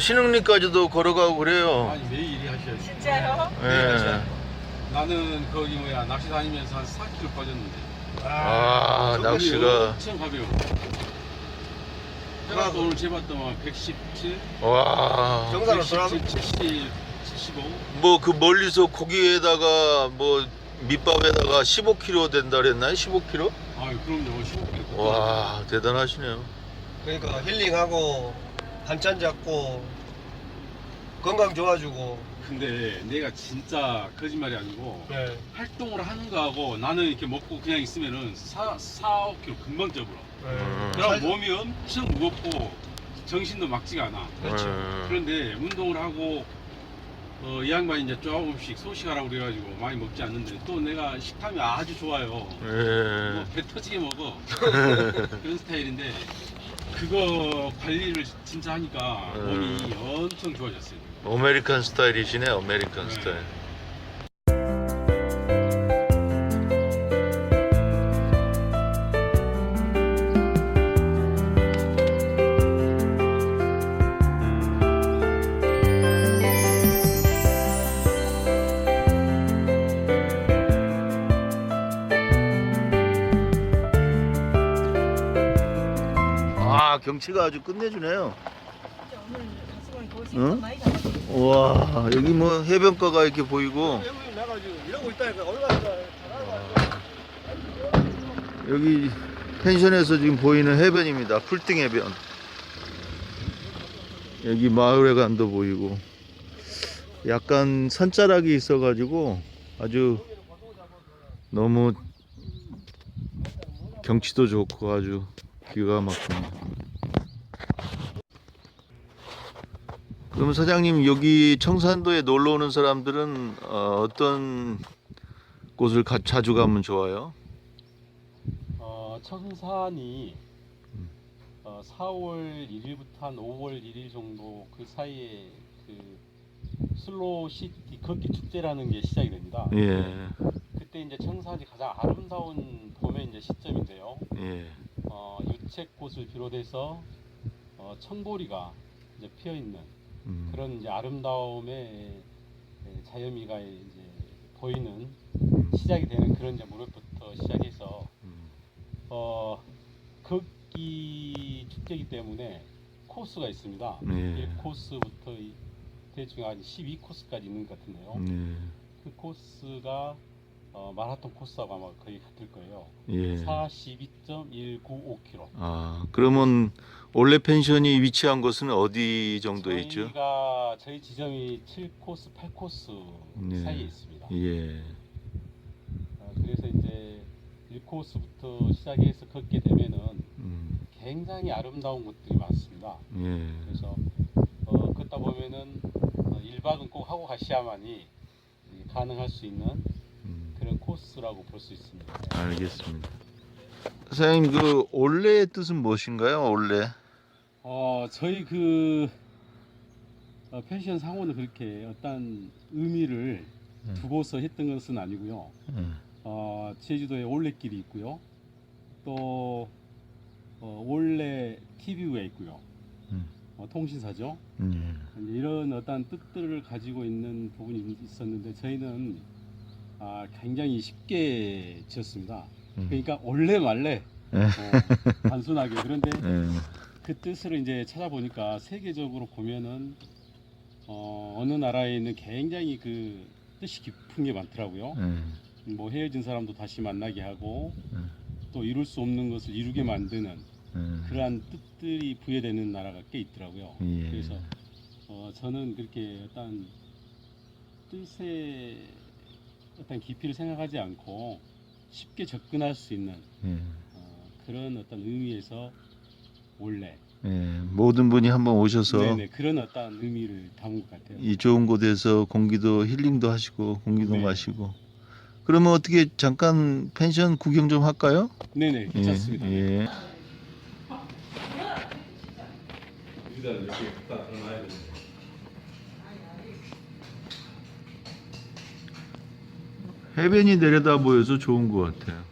신흥리까지도 걸어가고 그래요. 아니 매일 일이 하셔야지. 진짜요? 예. 나는 거기 뭐야 낚시 다니면서 한 4kg 빠졌는데. 아 낚시가 엄청 가벼워. 내가 또 오늘 재봤더만 117, 와. 정상으로 돌아 117, 70, 75. 뭐 그 멀리서 고기에다가 뭐 밑밥에다가 15kg 된다 그랬나요? 15kg? 아유 그럼요 15kg. 와 대단하시네요. 그러니까 힐링하고 반찬 잡고 건강 좋아지고 근데 내가 진짜 거짓말이 아니고 네. 활동을 하는 거하고 나는 이렇게 먹고 그냥 있으면은 4, 4, 5kg 금방 쪄버려. 음. 그럼 몸이 엄청 무겁고 정신도 막지가 않아. 그렇죠. 음. 그런데 운동을 하고 어, 이 양반이 이제 조금씩 소식하라고 그래가지고 많이 먹지 않는데 또 내가 식탐이 아주 좋아요. 예. 뭐배 터지게 먹어. 그런 스타일인데 그거 관리를 진짜 하니까 몸이 엄청 좋아졌어요. 아메리칸 스타일이시네 아메리칸 네. 스타일. 경치가 아주 끝내주네요. 진짜 오늘 가수방이 거의 응? 응? 많이 잡았어. 와 여기 뭐 해변가가 이렇게 보이고 내가 지금 이러고 있다니까 얼마나 여기 펜션에서 지금 보이는 해변입니다. 풀등 해변. 여기 마을회관도 보이고 약간 산자락이 있어가지고 아주 너무 경치도 좋고 아주 기가 막힙니다. 그럼 사장님 여기 청산도에 놀러 오는 사람들은 어, 어떤 곳을 가- 자주 가면 좋아요? 어, 청산이 어, 4월 1일부터 한 5월 1일 정도 그 사이에 그 슬로우 시티 걷기 축제라는 게 시작이 됩니다. 예, 그때 이제 청산이 가장 아름다운 봄의 이제 시점인데요. 예. 어, 유채꽃을 비롯해서 어, 청보리가 이제 피어 있는 음. 그런 이제 아름다움의 에, 자연미가 이제 보이는 시작이 되는 그런 이제 무렵부터 시작해서 음. 어 걷기 축제이기 때문에 코스가 있습니다. 네. 1코스부터 이- 대충 한 12코스까지 있는 것 같은데요. 네. 그 코스가 어, 마라톤 코스하고 아마 거의 같을 거예요. 예. 42.195km. 아, 그러면 원래 펜션이 위치한 곳은 어디 정도에 있죠? 저희가 저희 지점이 7코스, 8코스 네. 사이에 있습니다. 예. 어, 그래서 이제 1코스부터 시작해서 걷게 되면은 음. 굉장히 아름다운 곳들이 많습니다. 예. 그래서 어, 걷다 보면은 어, 1박은 꼭 하고 가셔야만이 이 가능할 수 있는 코스라고 볼 수 있습니다. 알겠습니다. 사장님 그 올레의 뜻은 무엇인가요? 올레. 어, 저희 그 어, 펜션 상호는 그렇게 어떤 의미를 음. 두고서 했던 것은 아니고요. 음. 어, 제주도에 올레길이 있고요. 또 어, 올레 TV가 있고요. 음. 어, 통신사죠. 음. 이제 이런 어떤 뜻들을 가지고 있는 부분이 있었는데 저희는 아, 굉장히 쉽게 지었습니다. 음. 그러니까 원래 말래 예. 어, 단순하게 그런데 예. 그 뜻을 이제 찾아보니까 세계적으로 보면은 어, 어느 나라에 있는 굉장히 그 뜻이 깊은 게 많더라고요. 예. 뭐 헤어진 사람도 다시 만나게 하고 음. 또 이룰 수 없는 것을 이루게 만드는 예. 그러한 뜻들이 부여되는 나라가 꽤 있더라고요. 예. 그래서 어, 저는 그렇게 어떤 뜻의 어떤 깊이를 생각하지 않고 쉽게 접근할 수 있는 예. 어, 그런 어떤 의미에서 원래 예. 모든 분이 한번 오셔서 네네 그런 어떤 의미를 담은 것 같아요. 이 좋은 곳에서 공기도 힐링도 하시고 공기도 네. 마시고 그러면 어떻게 잠깐 펜션 구경 좀 할까요? 네네 괜찮습니다. 예. 예. 여기다 이렇게 딱 놔야 되는데. 해변이 내려다 보여서 좋은 것 같아요.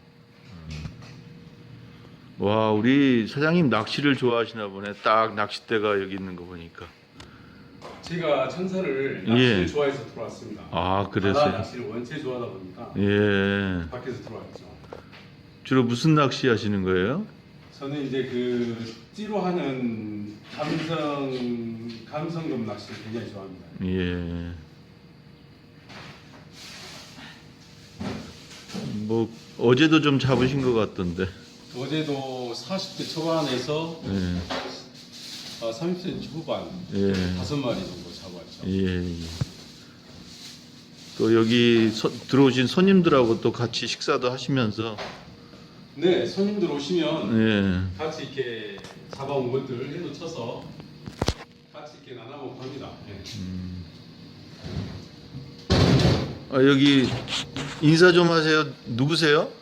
와, 우리 사장님 낚시를 좋아하시나 보네. 딱 낚싯대가 여기 있는 거 보니까. 제가 천사를 예. 낚시를 좋아해서 들어왔습니다. 아, 바다 그래서요? 낚시를 원체 좋아하다 보니까 예. 밖에서 들어왔죠. 주로 무슨 낚시 하시는 거예요? 저는 이제 그 찌로 하는 감성 감성돔 낚시를 굉장히 좋아합니다. 예. 뭐 어제도 좀 잡으신 것 같던데. 어제도 40대 초반에서 예. 어, 30cm 후반 예. 다섯 마리 정도 잡았죠. 예. 예. 또 여기 서- 들어오신 손님들하고 또 같이 식사도 하시면서 네, 손님들 오시면 예. 같이 이렇게 잡아온 것들 해도 쳐서 같이 이렇게 나눠 먹고 합니다. 예. 아, 여기 인사 좀 하세요. 누구세요?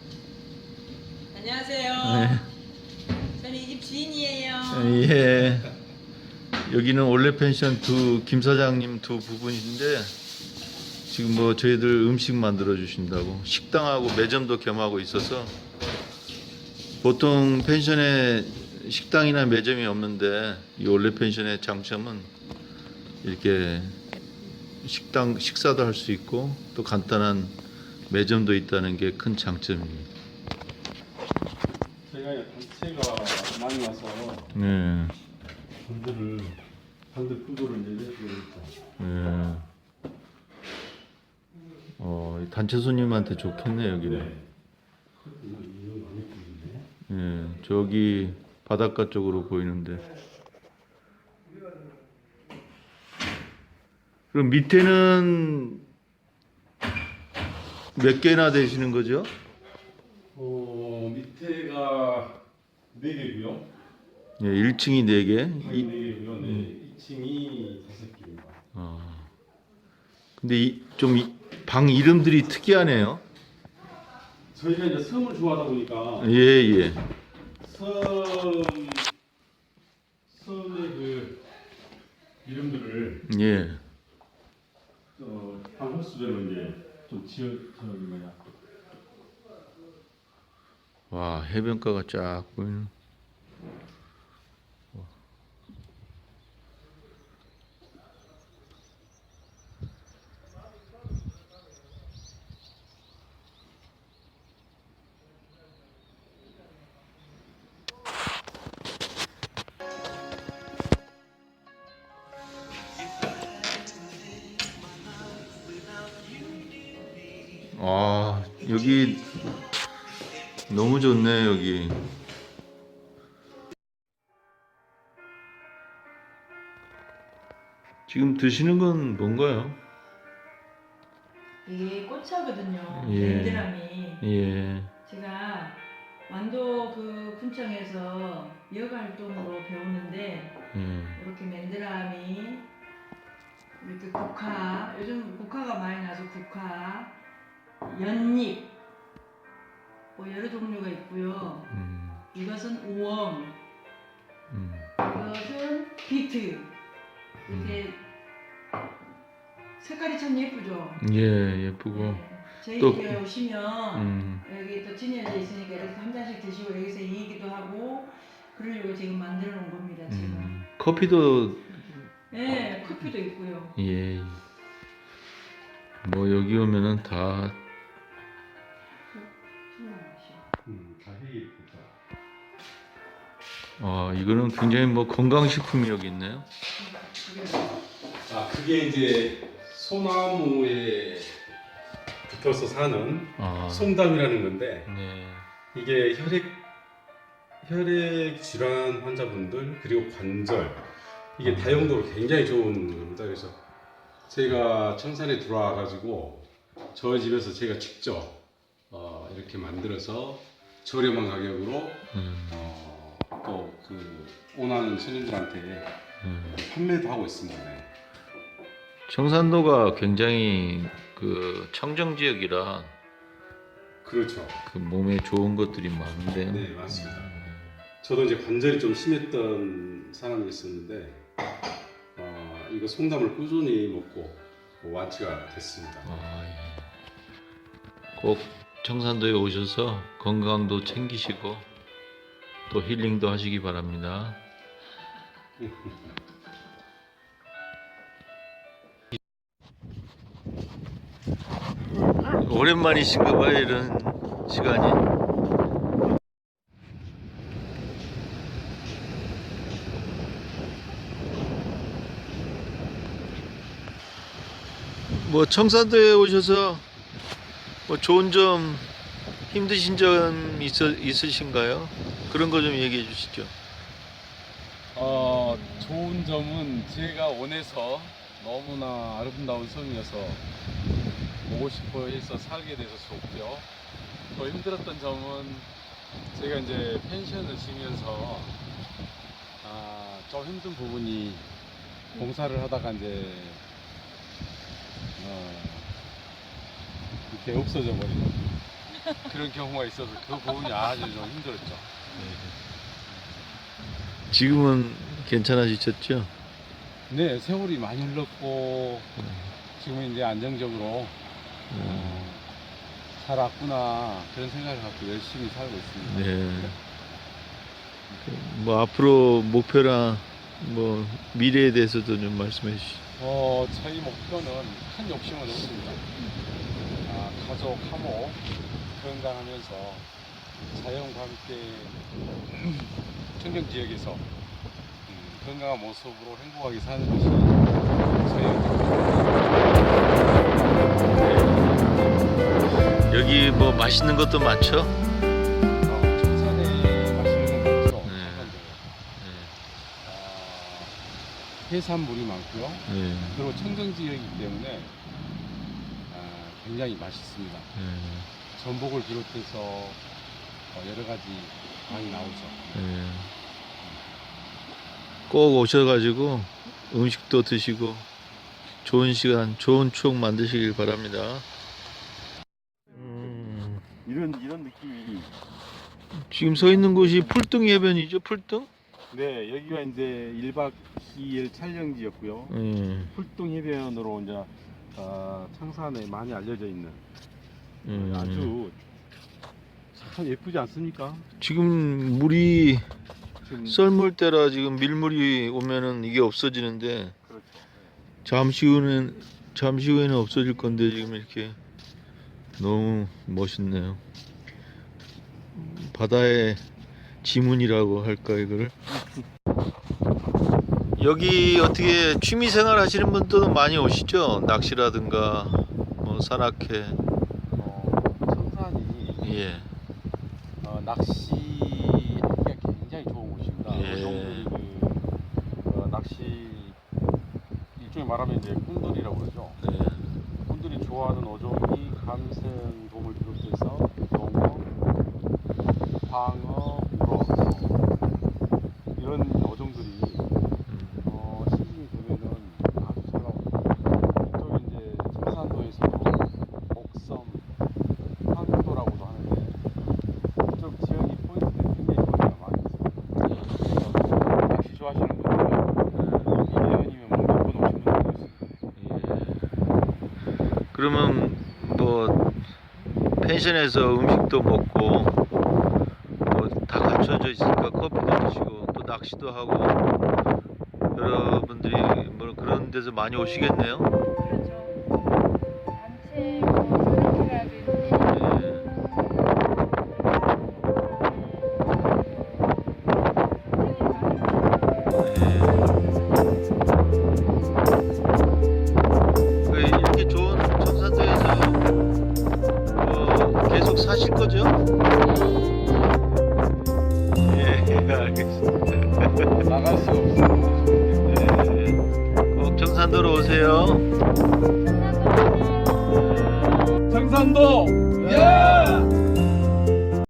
안녕하세요. 네. 저는 이 집 주인이에요. 예. 여기는 올레 펜션 두 김 사장님 두 부분인데 지금 뭐 저희들 음식 만들어 주신다고 식당하고 매점도 겸하고 있어서 보통 펜션에 식당이나 매점이 없는데 이 올레 펜션의 장점은 이렇게 식당 식사도 할 수 있고 또 간단한 매점도 있다는 게 큰 장점입니다. 제가 단체가 많이 와서 네. 반들을 반들 구조를 내려주고 있죠. 예. 어, 단체 손님한테 좋겠네 여기는. 이거 많이 뿌리네. 예, 저기 바닷가 쪽으로 보이는데. 그럼 밑에는 몇 개나 되시는 거죠? 어 밑에가 네 개고요. 예, 1층이 4개. 방이 네 개고요. 네. 2층이 다섯 개입니다. 어. 근데 좀방 이름들이 특이하네요. 저희가 이제 섬을 좋아하다 보니까 예, 예. 섬 섬의 그 이름들을 예. 어, 방 횟수별로 이제 좀 지어 저기 뭐야 와, 해변가가 쫙 보이는. 아, 여기 너무 좋네, 여기. 지금 드시는 건 뭔가요? 이게 꽃차거든요. 예. 밴드람이. 예. 제가 완도 그 군청에서 여활동으로 배우는데 예. 이렇게 맨드람이 이렇게 국화 요즘 국화가 많이 나서 국화 연잎 뭐 여러 종류가 있고요. 음, 이것은 우엉, 음, 이것은 비트. 이렇게 색깔이 참 예쁘죠. 예, 예쁘고. 네. 저희 또- 집에 오시면 음, 여기 또 진열돼 있으니까 이렇게 한 잔씩 드시고 여기서 얘기도 하고 그러려고 지금 만들어 놓은 겁니다 지금. 음. 커피도, 네, 커피도 있고요. 예. 뭐, 여기 오면은 다, 아, 이거는 굉장히 뭐 건강식품이 여기 있네요. 아 그게 이제 소나무에 붙어서 사는 아, 솜담이라는 건데 네. 이게 혈액 혈액 질환 환자분들 그리고 관절 이게 다용도로 굉장히 좋은 겁니다. 그래서 제가 청산에 들어와 가지고 저희 집에서 제가 직접 어, 이렇게 만들어서 저렴한 가격으로 음, 어, 또그 원하는 손님들한테 음. 판매도 하고 있습니다. 네. 청산도가 굉장히 그 청정 지역이라 그렇죠. 그 몸에 좋은 것들이 많은데. 네 맞습니다. 저도 이제 관절이 좀 심했던 사람이 있었는데 어, 이거 송담을 꾸준히 먹고 완치가 됐습니다. 아, 예. 꼭 청산도에 오셔서 건강도 챙기시고 또 힐링도 하시기 바랍니다. 오랜만이신가 봐요 이런 시간이. 뭐 청산도에 오셔서 뭐 좋은 점 힘드신 점 있어, 있으신가요? 그런 거 좀 얘기해 주시죠. 어, 좋은 점은 제가 원해서 너무나 아름다운 섬이어서 보고 싶어 해서 살게 돼서 좋고요. 또 힘들었던 점은 제가 이제 펜션을 쉬면서 아, 좀 힘든 부분이 공사를 하다가 이제 어, 이렇게 없어져 버리는 그런 경우가 있어서 그 부분이 아주 좀 힘들었죠. 지금은 괜찮아지셨죠? 네, 세월이 많이 흘렀고 지금은 이제 안정적으로 음, 어, 살았구나 그런 생각을 갖고 열심히 살고 있습니다. 네. 그뭐 앞으로 목표나 뭐 미래에 대해서도 좀 말씀해 주시죠. 어, 저희 목표는 큰 욕심은 없습니다. 아, 가족, 하모 건강하면서 자연과 함께 청정 지역에서 음, 건강한 모습으로 행복하게 사는 것이 저희 여기 뭐 맛있는 것도 많죠? 어, 청산에 맛있는 건 많죠. 네. 아, 해산물이 많고요. 네. 그리고 청정 지역이기 때문에 아, 굉장히 맛있습니다. 네. 전복을 비롯해서 어, 여러 가지 많이 나오죠. 네. 꼭 오셔가지고 음식도 드시고 좋은 시간, 좋은 추억 만드시길 바랍니다. 음, 이런 이런 느낌이 지금 서 있는 곳이 풀등 해변이죠, 풀등? 네 여기가 이제 1박 2일 촬영지였고요. 음, 풀동 해변으로 이제 어, 청산에 많이 알려져 있는 음. 아주 참 예쁘지 않습니까? 지금 물이 지금 썰물 때라 지금 밀물이 오면은 이게 없어지는데 그렇죠. 잠시 후는 잠시 후에는 없어질 건데 지금 이렇게 너무 멋있네요. 바다의 지문이라고 할까 이거를. 여기 어떻게 취미 생활 하시는 분들도 많이 오시죠? 낚시라든가 뭐 산악회. 어, 청산이 예. 어, 낚시하기가 굉장히 좋은 곳입니다. 예. 어종들이 그 어, 낚시 일종의 말하면 이제 꾼들이라고 그러죠. 네. 꾼들이 좋아하는 어종이 감생 돔을 비롯해서 농어, 광어, 우럭 이런 어종들이 음, 어, 시즌이 되면은 아주 잘 나옵니다. 또 이제 청산도에서도 목섬, 황도라고도 하는데 이쪽 지역이 포인트들이 굉장히 좋은 데가 많이 있어요. 그래서 낚시 좋아하시는 분들은 1년이면 뭐 몇번 오시는 분들도 있습니다. 예. 그러면 뭐 펜션에서 음식도 먹고 뭐 다 갖춰져 있으니까 커피도 드시고 또 낚시도 하고 여러분들이 뭐 그런 데서 많이 오시겠네요.